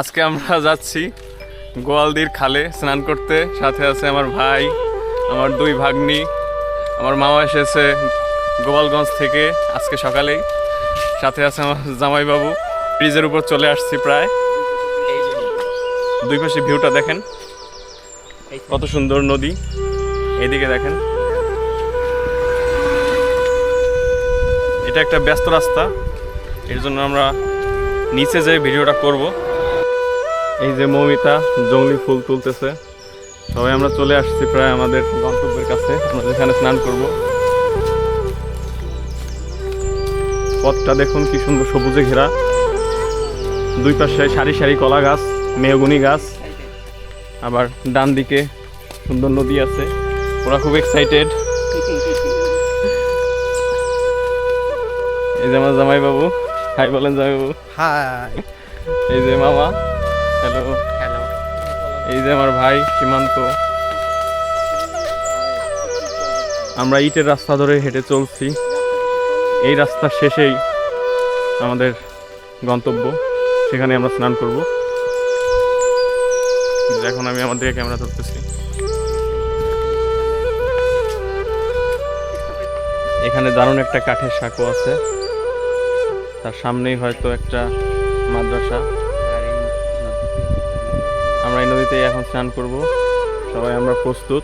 আজকে আমরা যাচ্ছি গোয়ালদির খালে স্নান করতে। সাথে আছে আমার ভাই, আমার দুই ভাগ্নি, আমার মামা এসেছে গোপালগঞ্জ থেকে আজকে সকালেই। সাথে আছে আমার জামাইবাবু, ব্রিজের উপর চলে আসছি প্রায়। দুই পাশে ভিউটা দেখেন, কত সুন্দর নদী। এইদিকে দেখেন। এটা একটা ব্যস্ত রাস্তা, এর জন্য আমরা নিচে যে ভিডিওটা করব। এই যে মৌমিতা জঙ্গলি ফুল তুলতেছে। সবাই আমরা চলে আসছি প্রায় আমাদের গন্তব্যের কাছে। আমরা যেখানে স্নান করব। পথটা দেখুন কি সুন্দর সবুজে ঘেরা। দুই পাশে সারি সারি কলা গাছ মেহগুনি গাছ আবার ডান দিকে সুন্দর নদী আছে। ওরা খুব এক্সাইটেড এই যে আমার জামাই বাবু হাই বলেন জামাই বাবু হাই এই যে মামা। হ্যালো হ্যালো এই যে আমার ভাই সীমান্ত। আমরা ইটের রাস্তা ধরে হেঁটে চলছি। এই রাস্তার শেষেই আমাদের গন্তব্য। সেখানে আমরা স্নান করব। এখন আমি আমার দিকে ক্যামেরা ধরতেছি। এখানে দারুণ একটা কাঠের সাঁকো আছে। তার সামনেই হয়তো একটা মাদ্রাসা। নদীতে এখন স্নান করব। সবাই আমরা প্রস্তুত।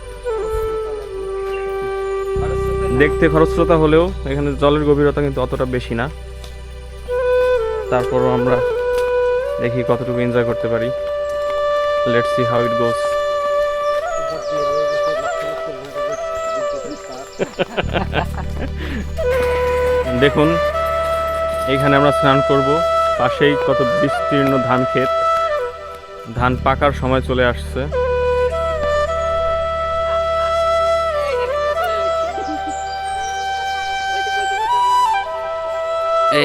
দেখতে খরস্রোতা হলেও এখানে জলের গভীরতা কিন্তু অতটা বেশি না। তারপরও আমরা দেখি কতটুকু এনজয় করতে পারি। Let's see how it goes দেখুন, এখানে আমরা স্নান করব। পাশেই কত বিস্তীর্ণ ধান ক্ষেত ধান পাকার সময় চলে আসছে।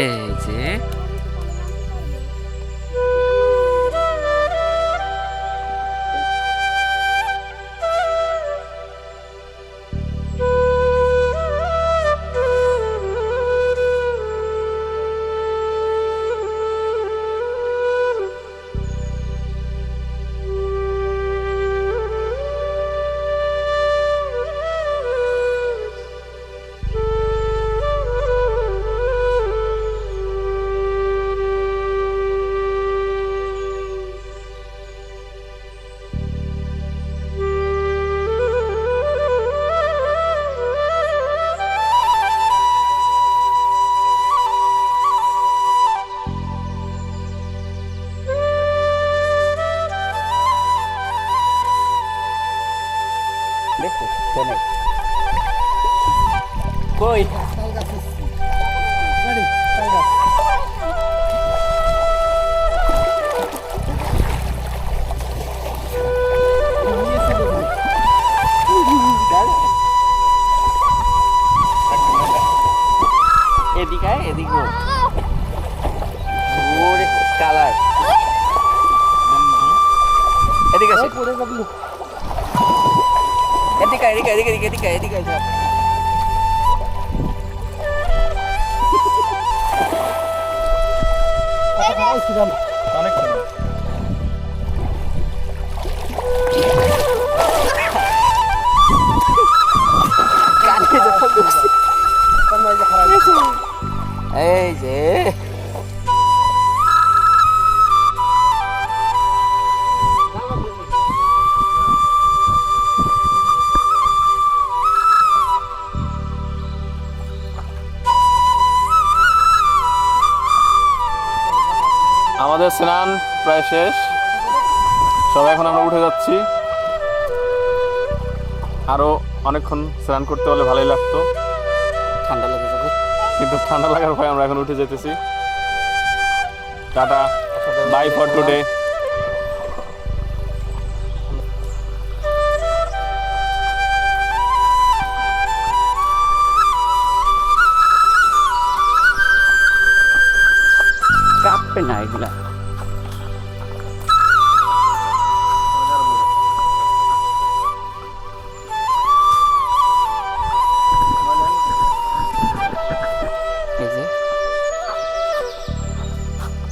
এই যে দেখো ফোনে কই? এদিকে এদিকে কালার। এদিকে আসে। এদিকে এদিকে এদিকে এদিকে এদিকে এদিকে। এই যে আমাদের স্নান প্রায় শেষ। সবাই এখন আমরা উঠে যাচ্ছি। আরও অনেকক্ষণ স্নান করতে হলে ভালোই লাগতো। ঠান্ডা লেগে যাবে কিন্তু ঠান্ডা লাগার ভয় আমরা এখন উঠে যেতেছি। টাটা বাই ফর টুডে কাঁপবে না এগুলা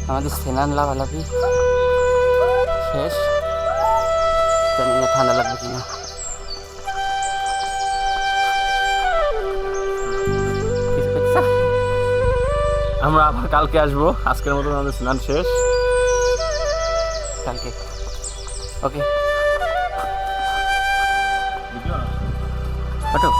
আমাদের স্নান লাভালাভি শেষ? জানি না ঠান্ডা লাগবে কিনা আমরা আবার কালকে আসব। আজকের মতো আমাদের স্নান শেষ। কালকে। ওকে। অটো।